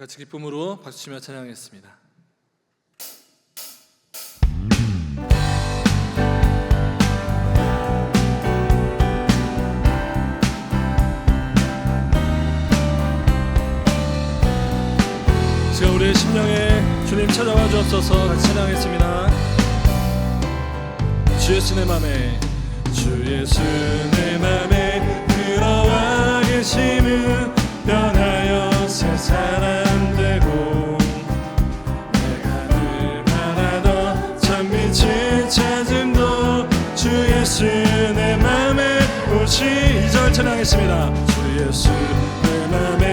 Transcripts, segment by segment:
같이 기쁨으로 박수치며 찬양했습니다. 제가 우리의 심령에 주님 찾아와 주옵소서 같이 찬양했습니다. 주 예수 내 맘에 주 예수 내 맘에 들어와 계심은 변하여 새 사람 같이 2절 찬양했습니다. 주 예수 내 맘에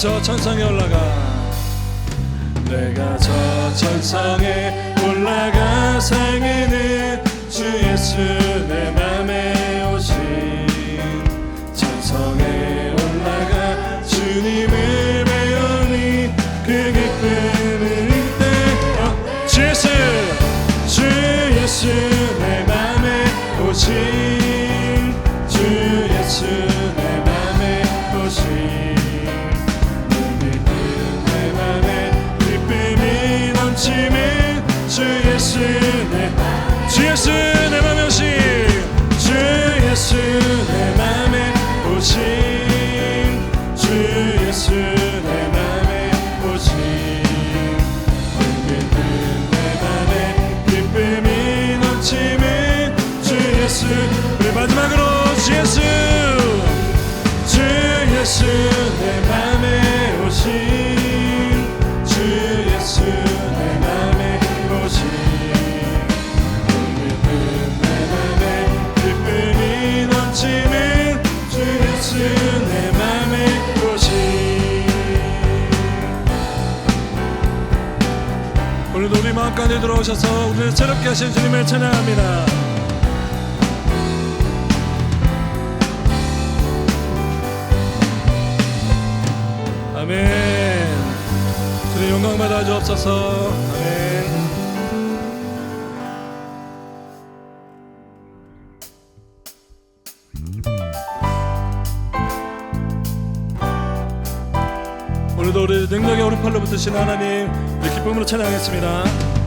저 천상에 올라가. 내가 저 천상에 올라가 생애는 주 예수 내 맘에 주 예수 주 예수 내 맘에 오신 새롭게 하신 주님을 찬양합니다. 아멘. 주님 영광 받아 주옵소서. 아멘. 오늘도 우리 능력의 오른팔로 붙으신 하나님 우리 기쁨으로 찬양하겠습니다.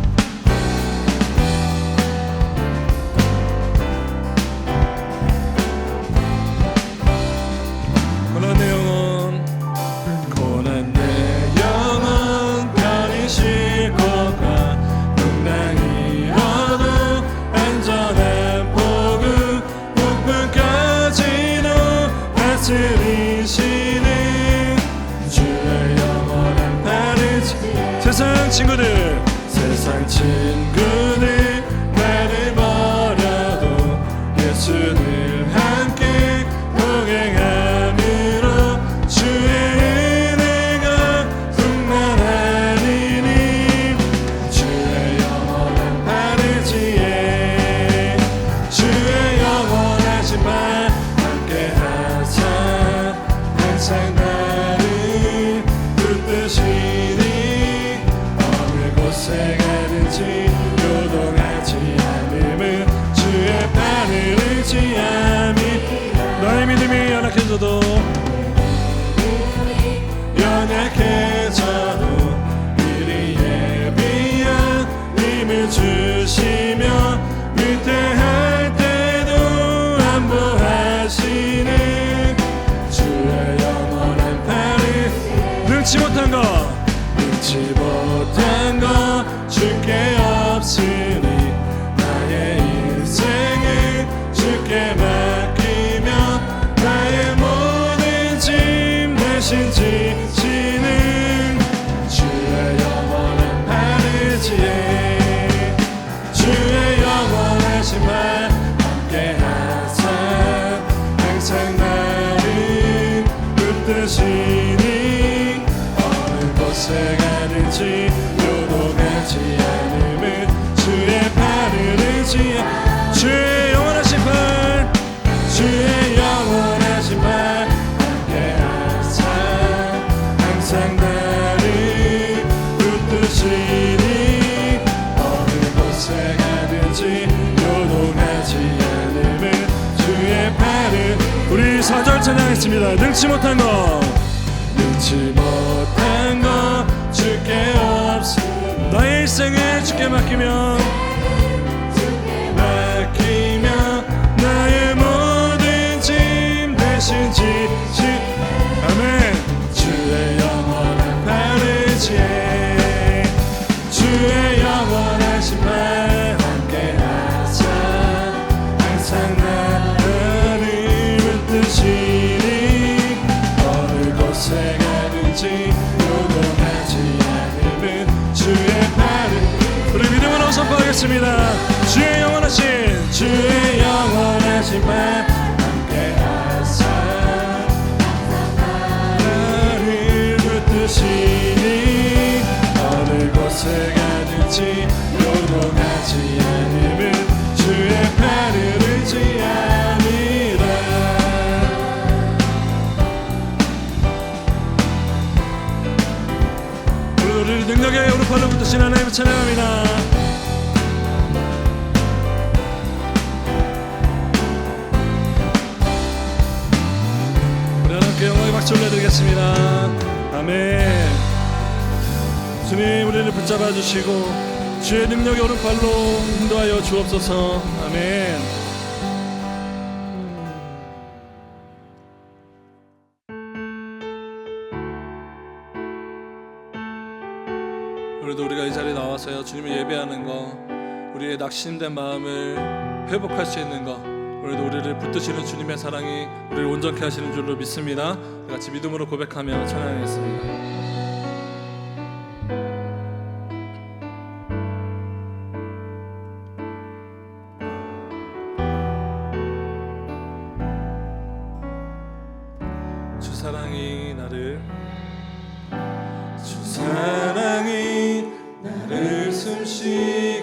and 짐대 가든지. 요동하지 않음은 주의 팔을 우리 사절 찬양했습니다. 능치 못한 것. 능치 못한 것. 주께 없음 나의 일생을 주께 맡기며 대신 지시 아멘. 주의 선포하겠습니다. 주의 영원하신 주의 영원하신 말 함께 하사. 나를 붙드시니 어느 곳에 가든지 요동하지 않으면 주의 팔을 우리를 능력의 오른팔로 붙드신 하나님을 찬양합니다 올려드리겠습니다. 아멘. 주님 우리를 붙잡아 주시고 주의 능력의 오른팔로 인도하여 주옵소서. 아멘. 오늘도 우리가 이 자리에 나와서요 주님을 예배하는 거 우리의 낙심된 마음을 회복할 수 있는 거 오늘도 우리를 붙드시는 주님의 사랑이 우리를 온전케 하시는 줄로 믿습니다. 같이 믿음으로 고백하며 찬양하겠습니다. 주 사랑이 나를 숨쉬게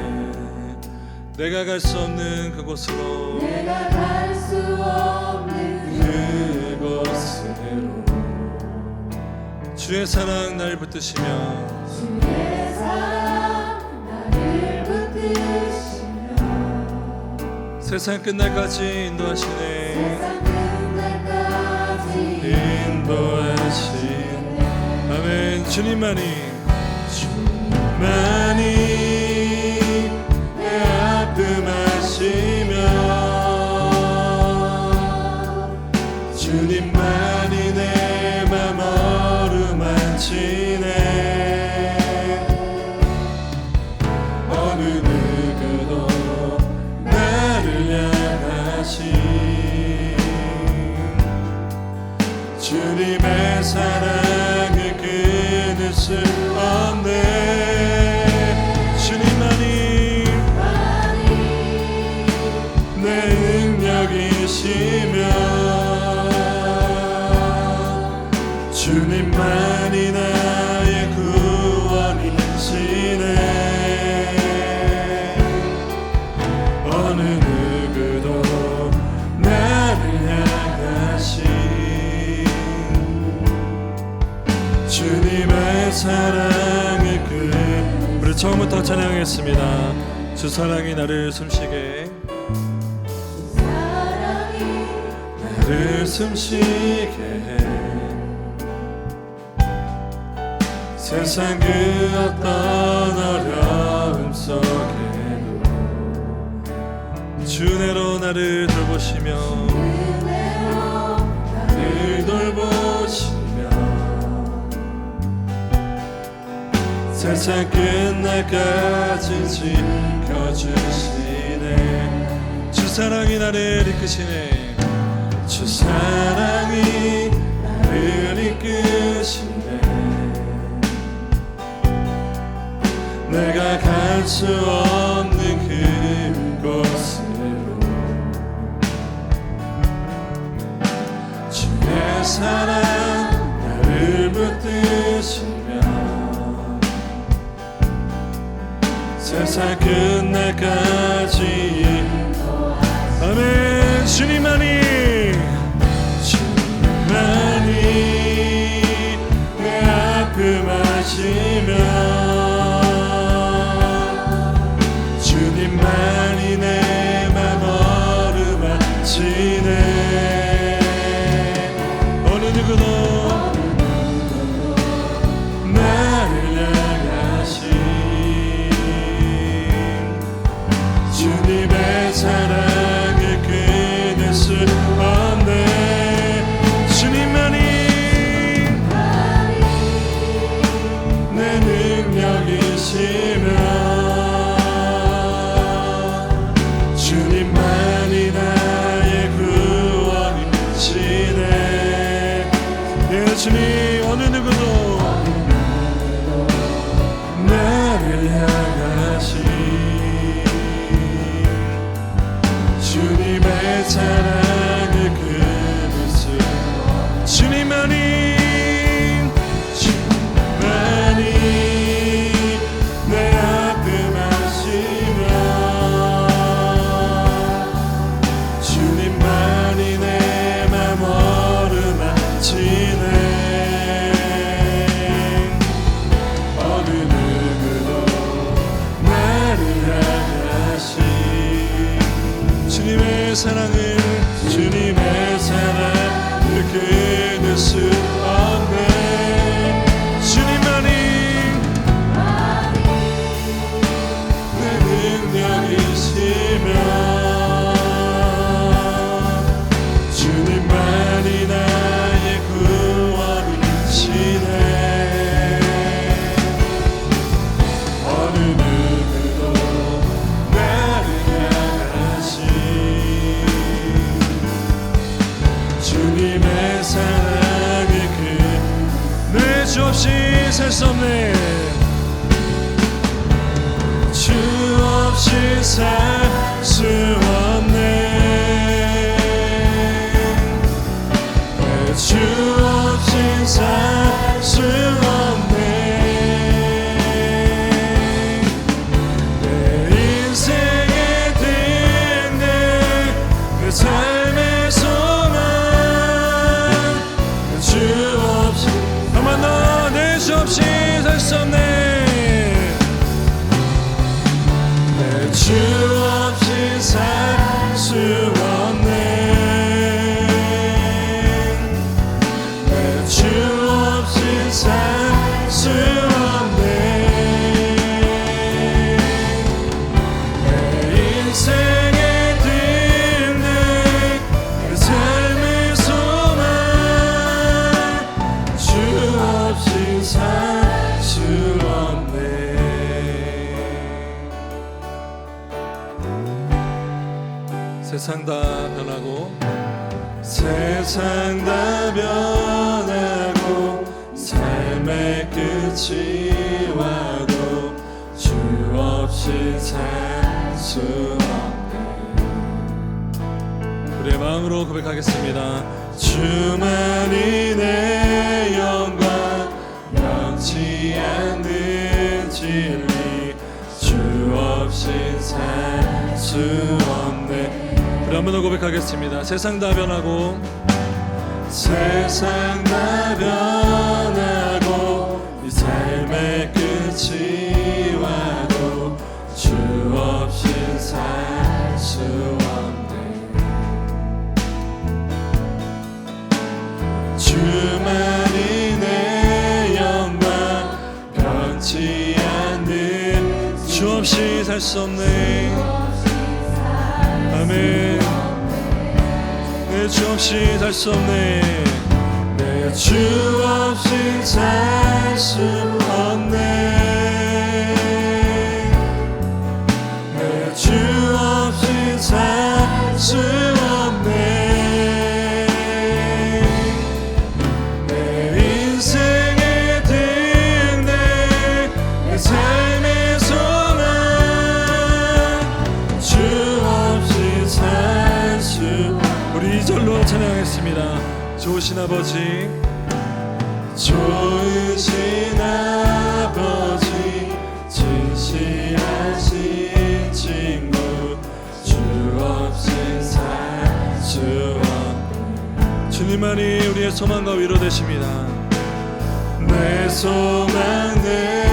내가 갈 수 없는 그곳으로. 내가 갈 수 없는 그곳으로. 주의 사랑 날 붙드시며 주의 사랑 나를 붙드시며 세상 끝날까지 인도하시네. 세상 끝날까지 인도하시네. 아멘. 주님만이. 주님만이 처음부터 찬양했습니다. 주 사랑이 나를 숨쉬게 나를 숨쉬게 세상 그 어떤 어려움 속에도 주내로 나를 돌보시며 세상 끝날까지 지켜주시네. 주 사랑이 나를 이끄시네. 주 사랑이 나를 이끄시네. 내가 갈 수 없는 그곳으로 주의 사랑 나를 붙드시네. 세상 끝날까지. 아멘. 주님만이 주님만이 내 아픔 하시면 어느 누구도 나를 향 수 없네 우리 한 번 더 고백하겠습니다. 세상 다 변하고 세상 다 변하고 이 삶의 끝이 와도 주 없이 살 수 없네 주만이 내 영광 변치 않는 주 없이 살 수 없네. 아멘 내주 없이 살 수 없네. 내주 없이 살 수 없네 아버지 좋으신 아버지 진실하신 친구 주 없이 살수 없네 주님만이 우리의 소망과 위로 되십니다. 내 소망 내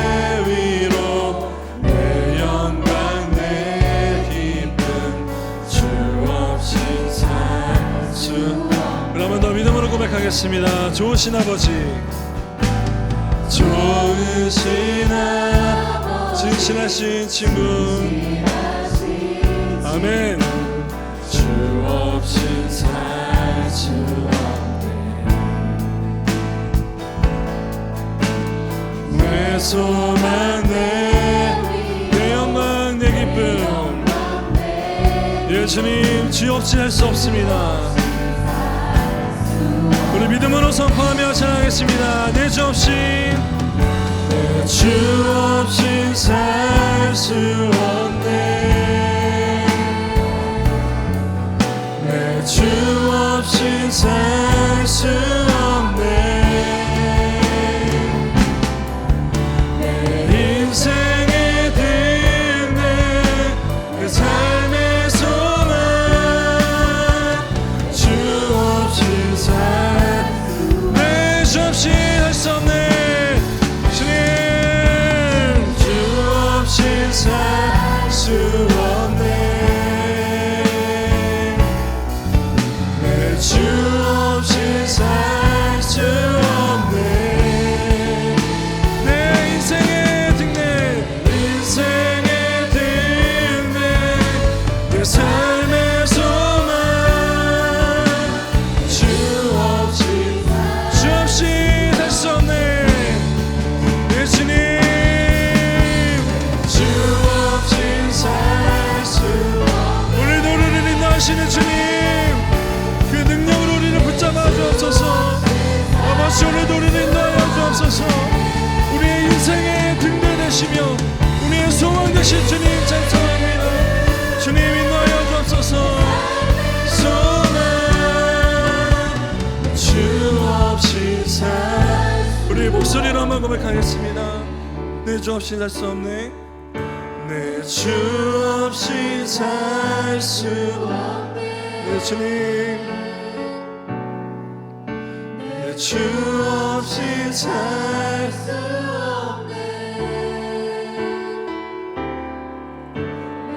고백하겠습니다. 좋으신 아버지. 좋으신 아버지. 진실하신 친구. 아멘. 주 없이 살수 없네. 내 소망 내, 내 영광 내 기쁨. 예수님 주 없이 할 수 없습니다 믿음으로 선포하며 찬양하겠습니다. 내 주 없이 내 주 없이 살 수 없네. 내 주 없이 살 수 없네 오늘도 우리를 인도하여 주옵소서 우리의 인생의 등대 되시며 우리의 소망 되신 주님 찬송합니다 주님 인도하여 주옵소서 소망 주 없이 살 우리 목소리로 한번 고백하겠습니다. 내 주 없이 살 수 없네. 내 주 없이 살 수 없네. 주님 내 주 없이 살 수 없네.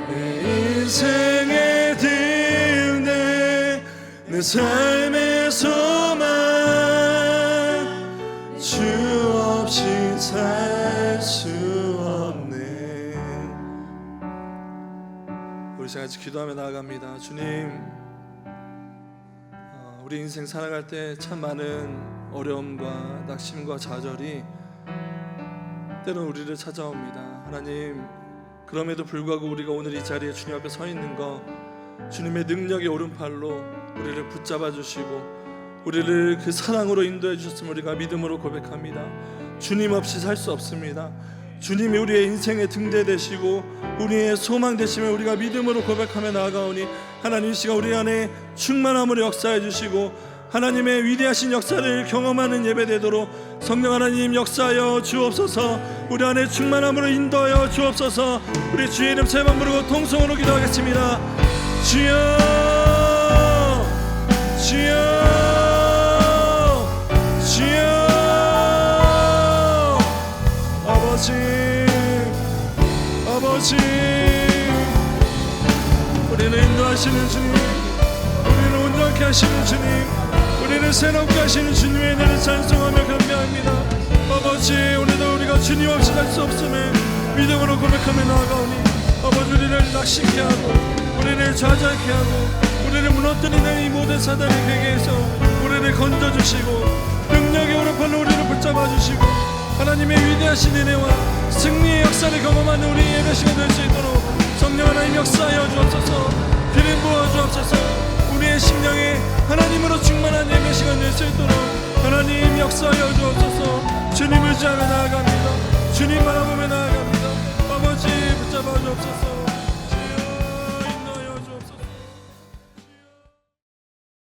내 인생의 등대 내 삶의 소망. 주 없이 살 수 없네. 우리 다 같이 기도하며 나아갑니다. 주님. 어, 우리 인생 살아갈 때 참 많은 어려움과 낙심과 좌절이 때론 우리를 찾아옵니다 하나님 그럼에도 불구하고 우리가 오늘 이 자리에 주님 앞에 서 있는 거 주님의 능력의 오른팔로 우리를 붙잡아 주시고 우리를 그 사랑으로 인도해 주셨음을 우리가 믿음으로 고백합니다. 주님 없이 살 수 없습니다. 주님이 우리의 인생의 등대 되시고 우리의 소망 되시면 우리가 믿음으로 고백하며 나아가오니 하나님 이 시간 우리 안에 충만함으로 역사해 주시고 하나님의 위대하신 역사를 경험하는 예배 되도록 성령 하나님 역사하여 주옵소서. 우리 안에 충만함으로 인도하여 주옵소서. 우리 주의 이름 세번 부르고 통성으로 기도하겠습니다. 주여 주여 아버지 우리를 인도하시는 주님 우리를 온전케 하시는 주님 우리를 새롭게 하시는 주님의 은혜를 찬송하며 감사합니다. 아버지 오늘도 우리가 주님 없이 살수 없음을 믿음으로 고백하며 나아가오니 아버지 우리를 낙심케 하고 우리를 좌절케 하고 우리를 무너뜨리는 이 모든 사단의 괴계에서 우리를 건져주시고 능력의 오른팔로 우리를 붙잡아 주시고 하나님의 위대하신 은혜와 승리의 역사를 경험하는 우리 예배 시간 될 수 있도록 성령 하나님 역사하여 주옵소서. 기름 부어 주옵소서. 우리의 심령에 하나님으로 충만한 예배 시간 될 수 있도록 하나님 역사하여 주옵소서. 주님을 의지하며 나아갑니다. 주님 바라보며 나아갑니다. 아버지 붙잡아 주옵소서